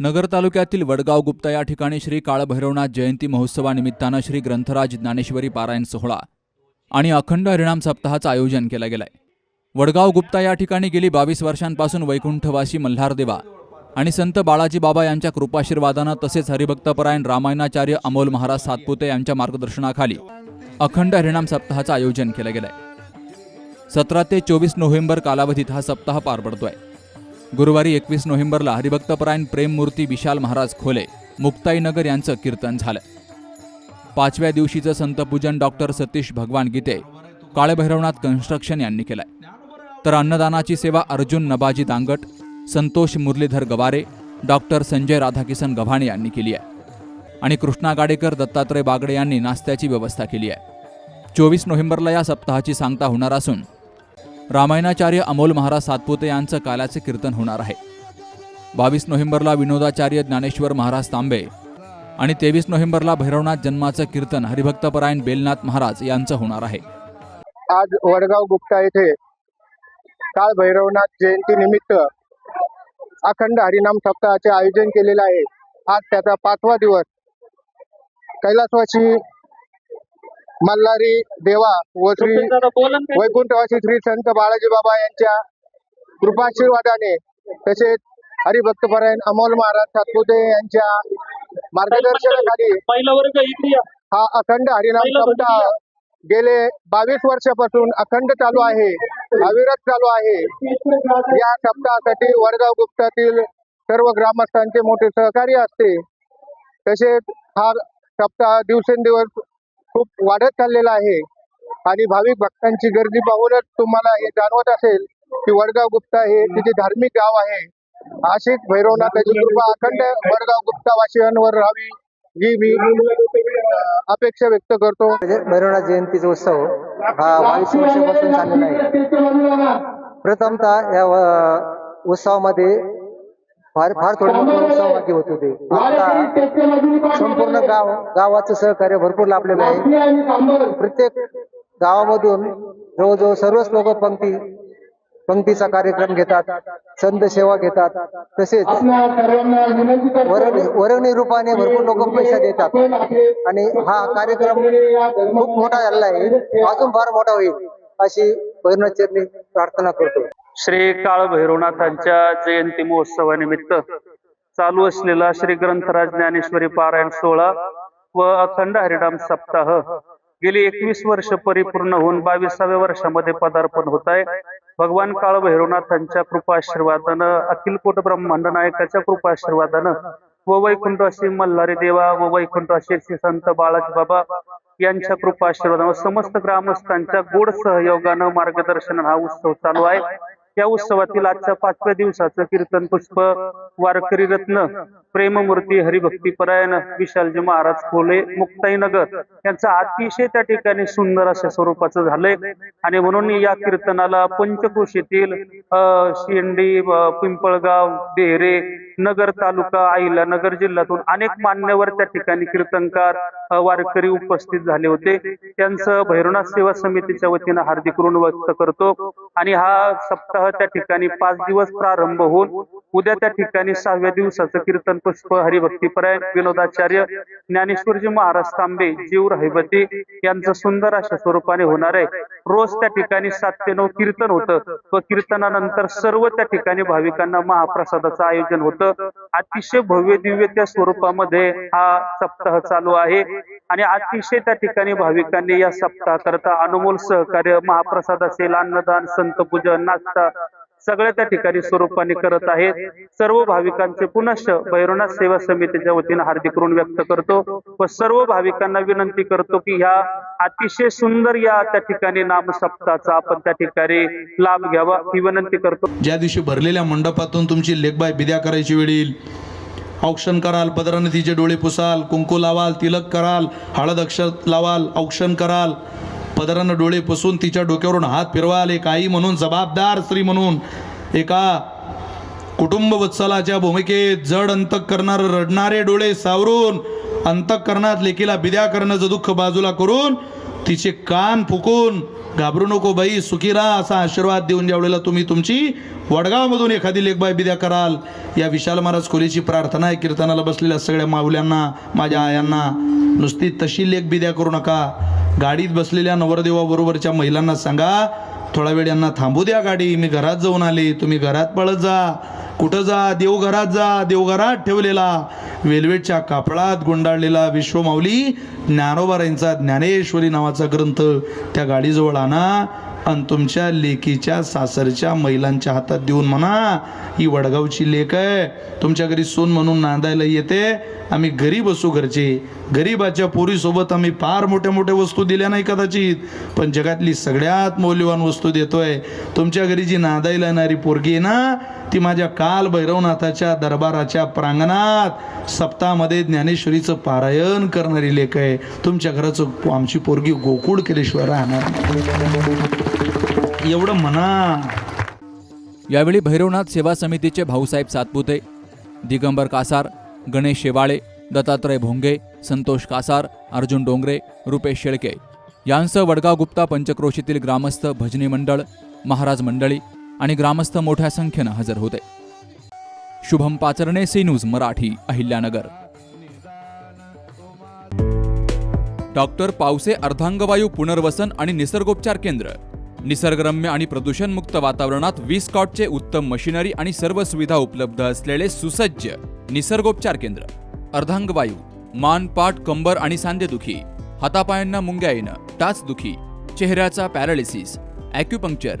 नगर तालुक्यातील वडगाव गुप्ता या ठिकाणी श्री काळभैरवनाथ जयंती महोत्सवानिमित्तानं श्री ग्रंथराज ज्ञानेश्वरी पारायण सोहळा आणि अखंड हरिणाम सप्ताहाचं आयोजन केलं गेलंय. वडगाव गुप्ता या ठिकाणी गेली बावीस वर्षांपासून वैकुंठवासी मल्हारदेवा आणि संत बाळाजी बाबा यांच्या कृपाशीर्वादानं तसेच हरिभक्तपरायण रामायणाचार्य अमोल महाराज सातपुते यांच्या मार्गदर्शनाखाली अखंड हरिणाम सप्ताहाचं आयोजन केलं गेलंय. सतरा ते चोवीस नोव्हेंबर कालावधीत हा सप्ताह पार पडतोय. गुरुवारी एकवीस नोव्हेंबरला हरिभक्तपरायण प्रेममूर्ती विशाल महाराज खोले मुक्ताईनगर यांचं कीर्तन झालं. पाचव्या दिवशीचं संतपूजन डॉक्टर सतीश भगवान गीते काळेभैरवनाथ कन्स्ट्रक्शन यांनी केलंय. तर अन्नदानाची सेवा अर्जुन नबाजी दांगट संतोष मुरलीधर गवारे डॉक्टर संजय राधाकिसन गव्हाणे यांनी केली आहे. आणि कृष्णा गाडेकर दत्तात्रय बागडे यांनी नाश्त्याची व्यवस्था केली आहे. चोवीस नोव्हेंबरला या सप्ताहाची सांगता होणार असून रामायणाचार्य अमोल महाराज सातपुते यांचं कालाचे कीर्तन होणार आहे. बावीस नोव्हेंबरला विनोदाचार्य ज्ञानेश्वर महाराज तांबे आणि तेवीस नोव्हेंबरला भैरवनाथ जन्माचं कीर्तन हरिभक्तपरायण बेलनाथ महाराज यांचं होणार आहे. आज वडगाव गुप्ता येथे काल भैरवनाथ जयंती निमित्त अखंड हरिनाम सप्ताहाचे आयोजन केलेले आहे. आज त्याचा पाचवा दिवस. कैलासवासी मल्हारी देवा व श्री वैकुंठवासी श्री संत बाळाजी बाबा यांच्या कृपाशीर्वादाने तसेच हरिभक्तपरायण अमोल महाराज सातपुते यांच्या मार्गदर्शनाखाली. हा अखंड हरिनाम सप्ताह गेले बावीस वर्षापासून अखंड चालू आहे अविरत चालू आहे. या सप्ताहासाठी वडगाव गुप्तातील सर्व ग्रामस्थांचे मोठे सहकार्य असते. तसेच हा सप्ताह दिवसेंदिवस खूप वाढत चाललेला आहे. आणि भाविक भक्तांची गर्दी पाहूनच तुम्हाला हे जाणवत असेल की वडगाव गुप्ता हे तिथे धार्मिक गाव आहे. अशीच भैरवनाथाची कृपा अखंड वडगाव गुप्ता वासियांवर राहावी ही मी अपेक्षा व्यक्त करतो. म्हणजे भैरवनाथ जयंतीचा उत्सव हा बावीस वर्षापासून चाललेला आहे. प्रथमतः या उत्सवामध्ये फार फार थोडे सहभागी होत होते. आता संपूर्ण गाव गावाचं सहकार्य भरपूर लाभलेलं आहे. प्रत्येक गावामधून जवळजवळ सर्वच लोक पंक्ती पंक्तीचा कार्यक्रम घेतात संत सेवा घेतात तसेच वर्गणी रूपाने भरपूर लोक पैसा देतात. आणि हा कार्यक्रम खूप मोठा झालेला आहे. अजून फार मोठा होईल अशी भैरवनाथचरणी प्रार्थना करतो. श्री काळ भैरवनाथांच्या जयंती महोत्सवानिमित्त चालू असलेला श्री ग्रंथराज ज्ञानेश्वरी पारायण सोहळा व अखंड हरिनाम सप्ताह गेली एकवीस वर्ष परिपूर्ण होऊन बावीसाव्या वर्षामध्ये पदार्पण होत आहे. भगवान काळ भैरवनाथांच्या कृपाशीर्वादानं अखिल कोट ब्रह्मांड नायकाच्या कृपाशीर्वादानं व वैकुंठवासी मल्हारी देवा व वैकुंठवासी श्री संत बाळाजी बाबा यांच्या कृपाशीर्वादानं समस्त ग्रामस्थांच्या गोड सहयोगानं मार्गदर्शन हा उत्सव चालू आहे. या उत्सवातील आजच्या पाचव्या दिवसाचं कीर्तन पुष्प वारकरी रत्न प्रेममूर्ती हरिभक्तीपरायण विशालजी महाराज खोले मुक्ताईनगर यांचं अतिशय त्या ठिकाणी सुंदर अशा स्वरूपाचं झालंय. आणि म्हणून या कीर्तनाला पंचकृषीतील शेंडी पिंपळगाव देहरे नगर तालुका आईला नगर जिल्ह्यातून अनेक मान्यवर त्या ठिकाणी कीर्तनकार वारकरी उपस्थित झाले होते. त्यांचं भैरवनाथ सेवा समितीच्या वतीनं हार्दिक ऋण व्यक्त करतो आणि हा सप्ताह त्या ठिकाणी पाच दिवस प्रारंभ होऊन उद्या त्या ठिकाणी सहाव्या दिवसाचं कीर्तन पुष्प हरिभक्तीपरायण विनोदाचार्य ज्ञानेश्वरजी महाराज तांबे जीव राहिबती यांचं सुंदर अशा स्वरूपाने होणार आहे. रोज त्या ठिकाणी सात ते नऊ कीर्तन होतं. व कीर्तनानंतर सर्व त्या ठिकाणी भाविकांना महाप्रसादाचं आयोजन होतं. अतिशय भव्य दिव्य त्या स्वरूपामध्ये हा सप्ताह चालू आहे. आणि अतिशय त्या ठिकाणी भाविकांनी या सप्ताहाकरता अनमोल सहकार्य महाप्रसाद असेल अन्नदान संत पूजन नाश्ता सगळ्या त्या ठिकाणी स्वरूपाने करत आहेत. सर्व भाविकांचे पुनश्च भैरवनाथ सेवा समितीच्या वतीने हार्दिक ऋण व्यक्त करतो व सर्व भाविकांना विनंती करतो की ह्या अतिशय सुंदर या त्या ठिकाणी नामसप्ताचा आपण त्या ठिकाणी लाभ घ्यावा ही विनंती करतो. ज्या दिवशी भरलेल्या मंडपातून तुमची लेखबाय बिद्या करायची वेळ येईल औक्षण कराल पदराने तिचे डोळे पुसाल कुंकू लावाल तिलक कराल हळद अक्षर लावाल औक्षण कराल पदरानं डोळे पुसून तिच्या डोक्यावरून हात फिरवाल एक आई म्हणून जबाबदार स्त्री म्हणून एका कुटुंब वत्सलाच्या भूमिकेत जड अंतक करणार रडणारे डोळे सावरून अंतकरणात लेकीला बिद्या करण्याचं दुःख बाजूला करून तिचे कान फुकून घाबरू नको बाई सुखी राहा असा आशीर्वाद देऊन ज्या वेळेला तुम्ही तुमची वडगावमधून एखादी लेखबाई बिद्या कराल. या विशाल महाराज खोलीची प्रार्थना आहे कीर्तनाला बसलेल्या सगळ्या माऊल्यांना माझ्या आयांना नुसती तशी लेख बिद्या करू नका. गाडीत बसलेल्या नवरदेवाबरोबरच्या महिलांना सांगा थोडा वेळ यांना थांबू द्या गाडी मी घरात जाऊन आले. तुम्ही घरात पळत जा. कुठं जा? देवघरात जा. देवघरात ठेवलेला. वेलवेटच्या कापडात गुंडाळलेला विश्वमाऊली ज्ञानोबारांचा ज्ञानेश्वरी नावाचा ग्रंथ त्या गाडीजवळ आणा. आणि तुमच्या लेकीच्या सासरच्या महिलांच्या हातात देऊन म्हणा ही वडगावची लेक आहे. तुमच्या घरी सून म्हणून नांदायला येते. आम्ही घरी असू घरचे. गरीबाच्या पोरीसोबत आम्ही फार मोठ्या मोठ्या वस्तू दिल्या नाही कदाचित. पण जगातली सगळ्यात मौल्यवान वस्तू देतोय. तुमच्या घरी जी नांदायला येणारी पोरगी आहे ना ती माझ्या काल भैरवनाथाच्या दरबाराच्या प्रांगणात सप्ताहामध्ये ज्ञानेश्वरीचं पारायण करणारी लेख आहे. तुमच्या घराचं आमची पोरगी गोकुळ केलेश्वर राहणार. एवढं म्हणा. यावेळी भैरवनाथ सेवा समितीचे भाऊसाहेब सातपुते दिगंबर कासार गणेश शेवाळे दत्तात्रय भोंगे संतोष कासार अर्जुन डोंगरे रुपेश शेळके. यांसह वडगाव गुप्ता पंचक्रोशीतील ग्रामस्थ भजनी मंडळ महाराज मंडळी आणि ग्रामस्थ मोठ्या संख्येनं हजर होते. Shubham Pacharne C news Marathi Ahilyanagar. Doctor Pawase अर्धांगवायू पुनर्वसन आणि निसर्गोपचार केंद्र. निसर्गरम्य आणि प्रदूषणमुक्त वातावरणात वीस कॉटचे उत्तम मशिनरी आणि सर्व सुविधा उपलब्ध असलेले सुसज्ज निसर्गोपचार केंद्र. अर्धांगवायू मान पाठ कंबर आणि सांधेदुखी हातापायांना मुंग्या येणं टाचदुखी चेहऱ्याचा पॅरालिसिस ॲक्युपंक्चर